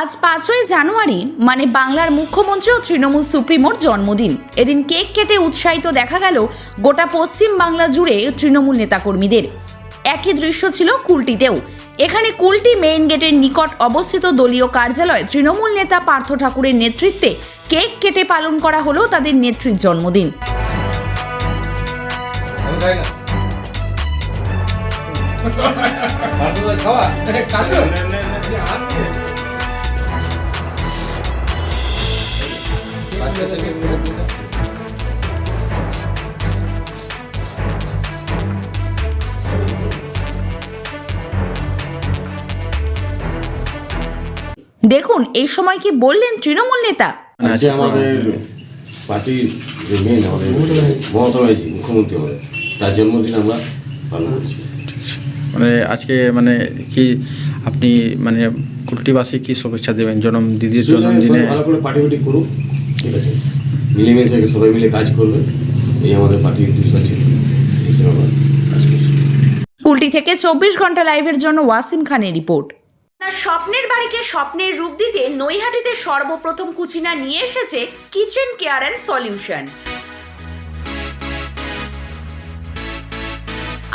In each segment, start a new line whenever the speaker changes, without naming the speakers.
আজ পাঁচই জানুয়ারি মানে বাংলার মুখ্যমন্ত্রী ও তৃণমূল সুপ্রিমোর জন্মদিন। এদিন কেক কেটে উৎসাহিত দেখা গেল গোটা পশ্চিম বাংলা জুড়ে তৃণমূল নেতাকর্মীদের। একই দৃশ্য ছিল কুলটিতেও। এখানে কুলটি মেইন গেটের নিকট অবস্থিত দলীয় কার্যালয়ে তৃণমূল নেতা পার্থ ঠাকুরের নেতৃত্বে কেক কেটে পালন করা হলো তাদের নেত্রীর জন্মদিন।
খাওয়া?
দেখুন এই সময় কি বললেন তৃণমূল নেতা?
আজকে আমাদের পার্টির যে মেন আমাদের মমতা ব্যানার্জি মুখ্যমন্ত্রী আমাদের তার জন্মদিন আমরা পালন করছি।
মানে আজকে মানে কি আপনি মানে কুলটিবাসী কি শুভেচ্ছা দেবেন? জন্ম দিদির জন্মদিনে?
ভালো করে পার্টি পার্টি করুক। ঠিক আছে? মিলেমিশে সবাই মিলে কাজ করবে। এই আমাদের পার্টির উদ্দেশ্য আছে আমরা কাজ করছি।
কুলটি থেকে চব্বিশ ঘণ্টা লাইভের জন্য ওয়াসিম খানের রিপোর্ট। তার স্বপ্নের বাড়িকে স্বপ্নের রূপ দিতে নৈহাটিতে সর্বপ্রথম কুচিনা নিয়ে এসেছে কিচেন কেয়ার অ্যান্ড সলিউশন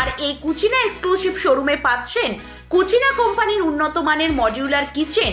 আর এই কুচিনা এক্সক্লুসিভ শোরুমে পাচ্ছেন কুচিনা কোম্পানির উন্নত মানের modular kitchen